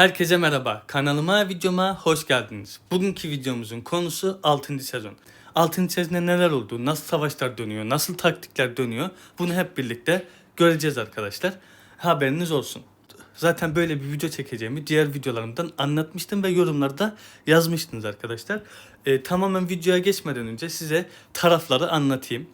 Herkese merhaba. Kanalıma, videoma hoş geldiniz. Bugünkü videomuzun konusu 6. sezon. 6. sezonda neler oldu, nasıl savaşlar dönüyor, nasıl taktikler dönüyor bunu hep birlikte göreceğiz arkadaşlar. Haberiniz olsun. Zaten böyle bir video çekeceğimi diğer videolarımdan anlatmıştım ve yorumlarda yazmıştınız arkadaşlar. Ee, tamamen videoya geçmeden önce size tarafları anlatayım.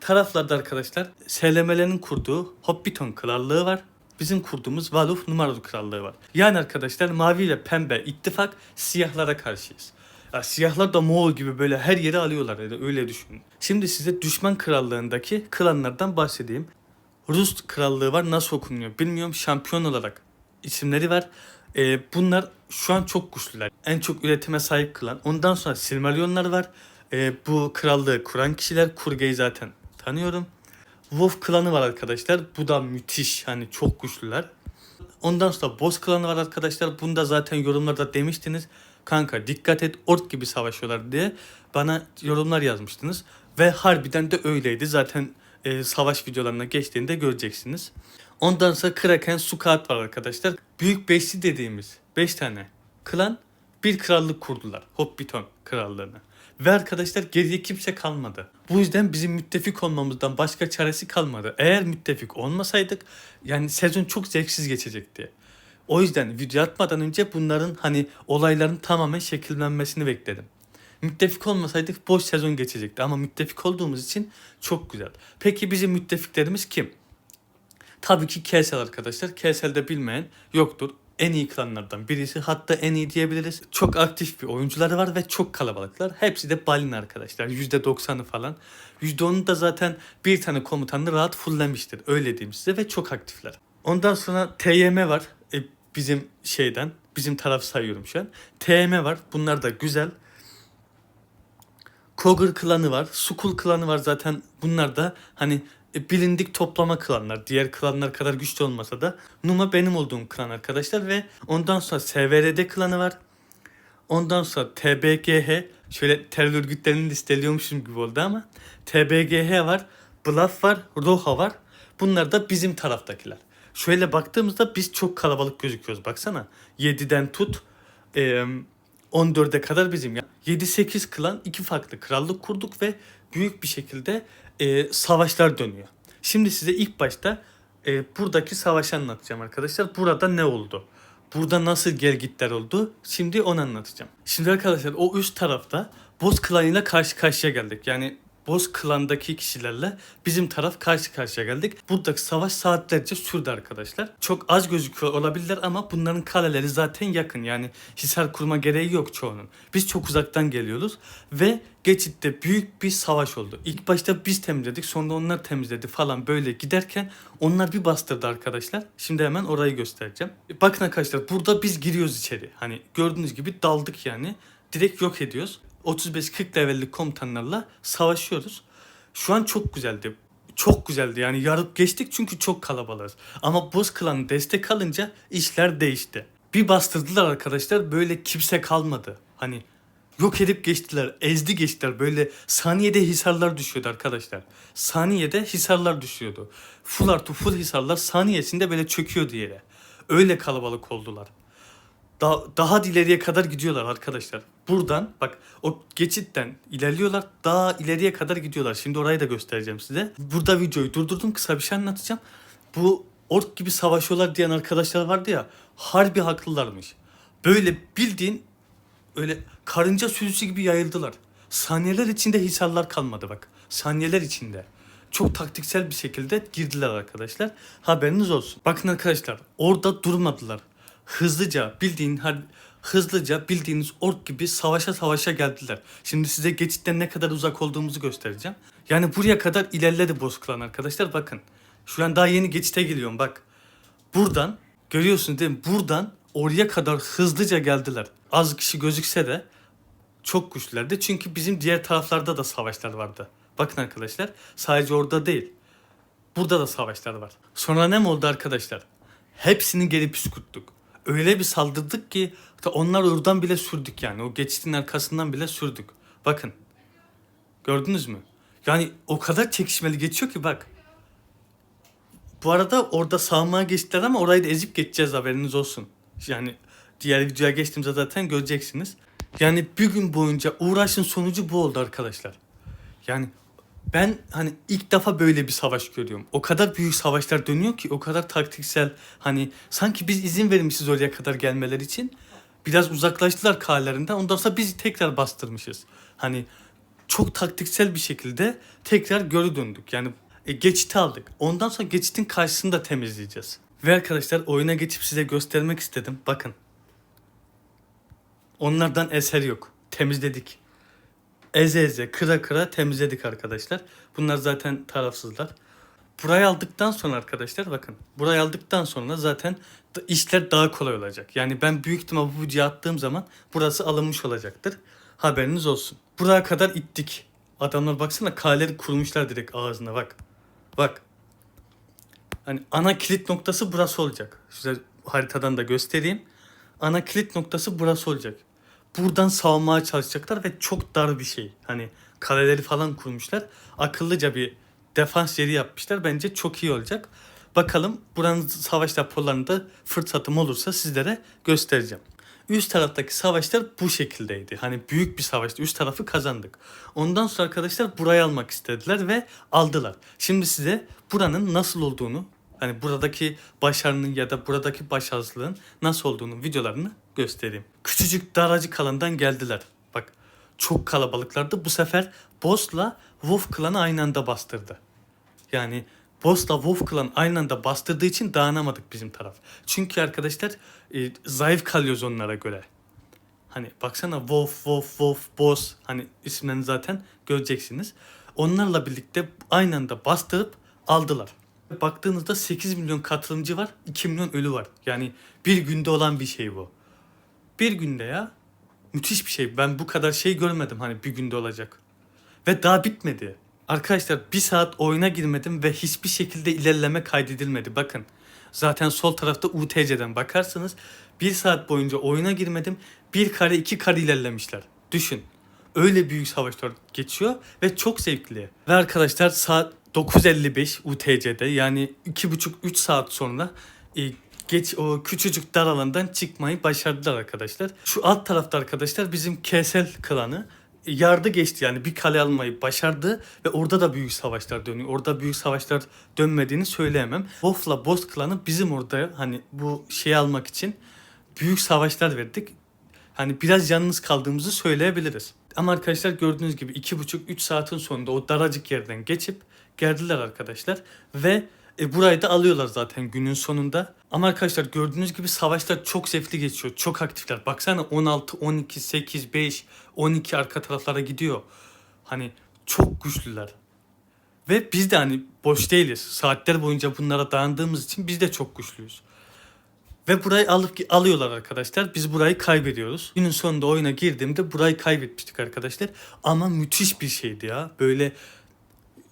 Taraflarda arkadaşlar SLM'lerin kurduğu Hobbiton Krallığı var. Bizim kurduğumuz Valuf Numaralı Krallığı var. Yani arkadaşlar mavi ile pembe ittifak siyahlara karşıyız. Ya siyahlar da Moğol gibi böyle her yeri alıyorlar yani öyle düşünün. Şimdi size düşman krallığındaki klanlardan bahsedeyim. Rus krallığı var nasıl okunuyor bilmiyorum şampiyon olarak isimleri var. Ee, bunlar şu an çok güçlüler. En çok üretime sahip klan. Ondan sonra Silmarillionlar var. Ee, bu krallığı kuran kişiler Kurge'yi zaten tanıyorum. Wolf klanı var arkadaşlar. Bu da müthiş. Hani çok güçlüler. Ondan sonra Boss klanı var arkadaşlar. Bunu da zaten yorumlarda demiştiniz. Kanka dikkat et ork gibi savaşıyorlar diye bana yorumlar yazmıştınız. Ve harbiden de öyleydi. Zaten e, savaş videolarına geçtiğinde göreceksiniz. Ondan sonra Kraken Sukat var arkadaşlar. Büyük beşli dediğimiz 5 tane klan bir krallık kurdular. Hobbiton krallığını. Ve arkadaşlar geriye kimse kalmadı. Bu yüzden bizim müttefik olmamızdan başka çaresi kalmadı. Eğer müttefik olmasaydık yani sezon çok zevksiz geçecekti. O yüzden video atmadan önce bunların hani olayların tamamen şekillenmesini bekledim. Müttefik olmasaydık boş sezon geçecekti ama müttefik olduğumuz için çok güzel. Peki bizim müttefiklerimiz kim? Tabii ki KSL arkadaşlar. KSL'de bilmeyen yoktur. En iyi klanlardan birisi hatta en iyi diyebiliriz. Çok aktif bir oyuncuları var ve çok kalabalıklar. Hepsi de Balin arkadaşlar. %90'ı falan. %10'u da zaten bir tane komutanını rahat fulllemiştir. Öyle diyeyim size ve çok aktifler. Ondan sonra TYM var. E, bizim şeyden. Bizim taraf sayıyorum şu an. TM var. Bunlar da güzel. Kogr klanı var. Sukul klanı var zaten. Bunlar da hani bilindik toplama klanlar. Diğer klanlar kadar güçlü olmasa da Numa benim olduğum klan arkadaşlar ve ondan sonra SVRD klanı var. Ondan sonra TBGH şöyle terör örgütlerini listeliyormuşum gibi oldu ama TBGH var, Bluff var, Roha var. Bunlar da bizim taraftakiler. Şöyle baktığımızda biz çok kalabalık gözüküyoruz baksana. 7'den tut e, 14'e kadar bizim. ya 7-8 klan iki farklı krallık kurduk ve büyük bir şekilde e, savaşlar dönüyor. Şimdi size ilk başta e, buradaki savaşı anlatacağım arkadaşlar. Burada ne oldu? Burada nasıl gelgitler oldu? Şimdi onu anlatacağım. Şimdi arkadaşlar o üst tarafta Boz klanıyla karşı karşıya geldik. Yani Boz klandaki kişilerle bizim taraf karşı karşıya geldik. Buradaki savaş saatlerce sürdü arkadaşlar. Çok az gözüküyor olabilirler ama bunların kaleleri zaten yakın. Yani hisar kurma gereği yok çoğunun. Biz çok uzaktan geliyoruz ve geçitte büyük bir savaş oldu. İlk başta biz temizledik sonra onlar temizledi falan böyle giderken onlar bir bastırdı arkadaşlar. Şimdi hemen orayı göstereceğim. Bakın arkadaşlar burada biz giriyoruz içeri. Hani gördüğünüz gibi daldık yani. Direkt yok ediyoruz. 35-40 levellik komutanlarla savaşıyoruz. Şu an çok güzeldi. Çok güzeldi yani yarıp geçtik çünkü çok kalabalığız. Ama Boz klanı destek alınca işler değişti. Bir bastırdılar arkadaşlar böyle kimse kalmadı. Hani yok edip geçtiler, ezdi geçtiler. Böyle saniyede hisarlar düşüyordu arkadaşlar. Saniyede hisarlar düşüyordu. Full artı full hisarlar saniyesinde böyle çöküyordu yere. Öyle kalabalık oldular. Da- daha ileriye kadar gidiyorlar arkadaşlar. Buradan bak o geçitten ilerliyorlar. Daha ileriye kadar gidiyorlar. Şimdi orayı da göstereceğim size. Burada videoyu durdurdum. Kısa bir şey anlatacağım. Bu ork gibi savaşıyorlar diyen arkadaşlar vardı ya. Harbi haklılarmış. Böyle bildiğin öyle karınca sürüsü gibi yayıldılar. Saniyeler içinde hisarlar kalmadı bak. Saniyeler içinde. Çok taktiksel bir şekilde girdiler arkadaşlar. Haberiniz olsun. Bakın arkadaşlar orada durmadılar. Hızlıca bildiğin hızlıca bildiğiniz ork gibi savaşa savaşa geldiler. Şimdi size geçitten ne kadar uzak olduğumuzu göstereceğim. Yani buraya kadar ilerledi Boz Klan arkadaşlar bakın. Şu an daha yeni geçite geliyorum bak. Buradan görüyorsunuz değil mi? Buradan oraya kadar hızlıca geldiler. Az kişi gözükse de çok güçlülerdi. Çünkü bizim diğer taraflarda da savaşlar vardı. Bakın arkadaşlar sadece orada değil. Burada da savaşlar var. Sonra ne oldu arkadaşlar? Hepsini geri püskürttük. Öyle bir saldırdık ki onlar oradan bile sürdük yani. O geçitin arkasından bile sürdük. Bakın. Gördünüz mü? Yani o kadar çekişmeli geçiyor ki bak. Bu arada orada sağmaya geçtiler ama orayı da ezip geçeceğiz haberiniz olsun. Yani Diğer videoya geçtiğimde zaten göreceksiniz. Yani bir gün boyunca uğraşın sonucu bu oldu arkadaşlar. Yani ben hani ilk defa böyle bir savaş görüyorum. O kadar büyük savaşlar dönüyor ki o kadar taktiksel hani sanki biz izin vermişiz oraya kadar gelmeleri için. Biraz uzaklaştılar kahlarından. Ondan sonra biz tekrar bastırmışız. Hani çok taktiksel bir şekilde tekrar geri döndük. Yani e, geçiti aldık. Ondan sonra geçitin karşısını da temizleyeceğiz. Ve arkadaşlar oyuna geçip size göstermek istedim. Bakın. Onlardan eser yok. Temizledik. Eze eze, kıra kıra temizledik arkadaşlar. Bunlar zaten tarafsızlar. Burayı aldıktan sonra arkadaşlar bakın. Burayı aldıktan sonra zaten işler daha kolay olacak. Yani ben büyük ihtimal bu videoyu attığım zaman burası alınmış olacaktır. Haberiniz olsun. Buraya kadar ittik. Adamlar baksana kaleleri kurmuşlar direkt ağzına bak. Bak. Hani ana kilit noktası burası olacak. Size haritadan da göstereyim. Ana kilit noktası burası olacak. Buradan savunmaya çalışacaklar ve çok dar bir şey. Hani kaleleri falan kurmuşlar. Akıllıca bir defans yeri yapmışlar. Bence çok iyi olacak. Bakalım buranın savaş raporlarında fırsatım olursa sizlere göstereceğim. Üst taraftaki savaşlar bu şekildeydi. Hani büyük bir savaştı. Üst tarafı kazandık. Ondan sonra arkadaşlar burayı almak istediler ve aldılar. Şimdi size buranın nasıl olduğunu hani buradaki başarının ya da buradaki başarısızlığın nasıl olduğunu videolarını göstereyim. Küçücük daracık alandan geldiler. Bak çok kalabalıklardı. Bu sefer Boss'la Wolf klanı aynı anda bastırdı. Yani Boss'la Wolf klan aynı anda bastırdığı için dayanamadık bizim taraf. Çünkü arkadaşlar e, zayıf kalıyoruz onlara göre. Hani baksana Wolf, Wolf, Wolf, Boss hani isimlerini zaten göreceksiniz. Onlarla birlikte aynı anda bastırıp aldılar. Baktığınızda 8 milyon katılımcı var, 2 milyon ölü var. Yani bir günde olan bir şey bu. Bir günde ya. Müthiş bir şey. Ben bu kadar şey görmedim hani bir günde olacak. Ve daha bitmedi. Arkadaşlar bir saat oyuna girmedim ve hiçbir şekilde ilerleme kaydedilmedi. Bakın zaten sol tarafta UTC'den bakarsanız bir saat boyunca oyuna girmedim. Bir kare iki kare ilerlemişler. Düşün. Öyle büyük savaşlar geçiyor ve çok zevkli. Ve arkadaşlar saat 9.55 UTC'de yani 2,5-3 saat sonra e, geç o küçücük dar alandan çıkmayı başardılar arkadaşlar. Şu alt tarafta arkadaşlar bizim Kesel klanı yardı geçti yani bir kale almayı başardı ve orada da büyük savaşlar dönüyor. Orada büyük savaşlar dönmediğini söyleyemem. Wolf'la Boss klanı bizim orada hani bu şeyi almak için büyük savaşlar verdik. Hani biraz yalnız kaldığımızı söyleyebiliriz. Ama arkadaşlar gördüğünüz gibi iki buçuk üç saatin sonunda o daracık yerden geçip geldiler arkadaşlar. Ve e, burayı da alıyorlar zaten günün sonunda. Ama arkadaşlar gördüğünüz gibi savaşlar çok zevkli geçiyor. Çok aktifler. Baksana 16, 12, 8, 5, 12 arka taraflara gidiyor. Hani çok güçlüler. Ve biz de hani boş değiliz. Saatler boyunca bunlara dayandığımız için biz de çok güçlüyüz. Ve burayı alıp alıyorlar arkadaşlar. Biz burayı kaybediyoruz. Günün sonunda oyuna girdiğimde burayı kaybetmiştik arkadaşlar. Ama müthiş bir şeydi ya. Böyle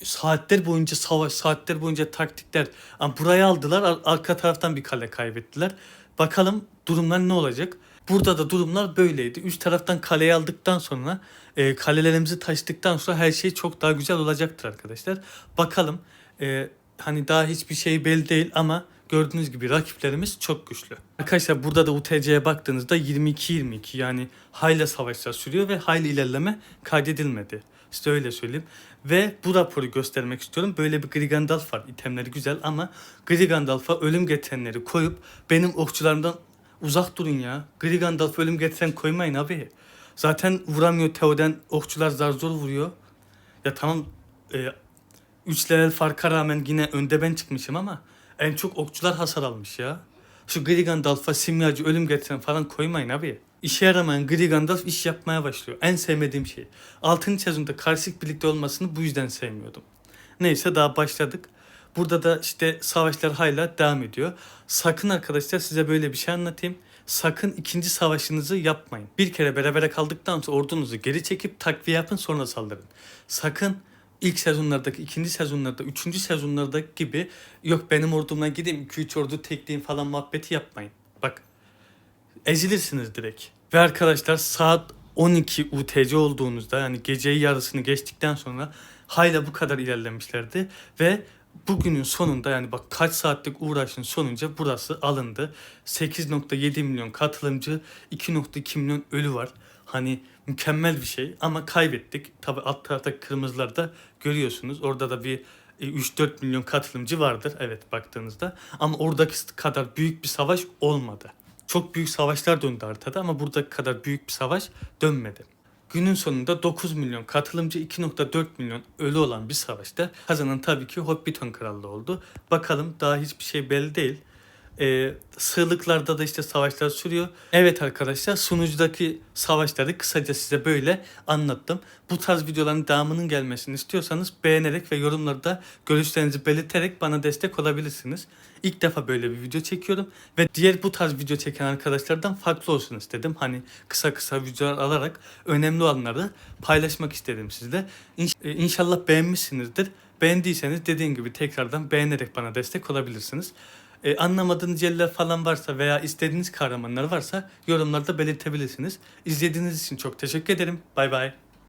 saatler boyunca savaş, saatler boyunca taktikler. Ama burayı aldılar, ar- arka taraftan bir kale kaybettiler. Bakalım durumlar ne olacak? Burada da durumlar böyleydi. Üst taraftan kaleyi aldıktan sonra, e, kalelerimizi taşıdıktan sonra her şey çok daha güzel olacaktır arkadaşlar. Bakalım. E, hani daha hiçbir şey belli değil ama gördüğünüz gibi rakiplerimiz çok güçlü. Arkadaşlar burada da UTC'ye baktığınızda 22-22 yani hayli savaşlar sürüyor ve hayli ilerleme kaydedilmedi. Size öyle söyleyeyim. Ve bu raporu göstermek istiyorum. Böyle bir Grigandalf var. İtemleri güzel ama Grigandalf'a ölüm getirenleri koyup benim okçularımdan uzak durun ya. Grigandalf ölüm getiren koymayın abi. Zaten vuramıyor Teoden. Okçular zar zor vuruyor. Ya tamam e, 3 level farka rağmen yine önde ben çıkmışım ama en çok okçular hasar almış ya. Şu Grigandalf'a simyacı ölüm getiren falan koymayın abi. İşe yaramayan Grigandalf iş yapmaya başlıyor. En sevmediğim şey. 6. sezonda karışık birlikte olmasını bu yüzden sevmiyordum. Neyse daha başladık. Burada da işte savaşlar hala devam ediyor. Sakın arkadaşlar size böyle bir şey anlatayım. Sakın ikinci savaşınızı yapmayın. Bir kere berabere kaldıktan sonra ordunuzu geri çekip takviye yapın sonra saldırın. Sakın ilk sezonlardaki, ikinci sezonlarda, üçüncü sezonlarda gibi yok benim ordumdan gideyim 2-3 ordu tekleyeyim falan muhabbeti yapmayın. Bak ezilirsiniz direkt. Ve arkadaşlar saat 12 UTC olduğunuzda yani geceyi yarısını geçtikten sonra hala bu kadar ilerlemişlerdi ve bugünün sonunda yani bak kaç saatlik uğraşın sonunca burası alındı. 8.7 milyon katılımcı, 2.2 milyon ölü var. Hani mükemmel bir şey ama kaybettik. Tabi alt taraftaki kırmızılarda görüyorsunuz. Orada da bir e, 3-4 milyon katılımcı vardır evet baktığınızda. Ama oradaki kadar büyük bir savaş olmadı. Çok büyük savaşlar döndü haritada ama buradaki kadar büyük bir savaş dönmedi. Günün sonunda 9 milyon katılımcı 2.4 milyon ölü olan bir savaşta kazanan tabii ki Hobbiton Krallığı oldu. Bakalım daha hiçbir şey belli değil. Ee, sığlıklarda da işte savaşlar sürüyor. Evet arkadaşlar sunucudaki savaşları kısaca size böyle anlattım. Bu tarz videoların devamının gelmesini istiyorsanız beğenerek ve yorumlarda görüşlerinizi belirterek bana destek olabilirsiniz. İlk defa böyle bir video çekiyorum ve diğer bu tarz video çeken arkadaşlardan farklı olsun istedim. Hani kısa kısa videolar alarak önemli olanları paylaşmak istedim sizle. E, İnşallah beğenmişsinizdir. Beğendiyseniz dediğim gibi tekrardan beğenerek bana destek olabilirsiniz. E, anlamadığınız yerler falan varsa veya istediğiniz kahramanlar varsa yorumlarda belirtebilirsiniz. İzlediğiniz için çok teşekkür ederim. Bay bay.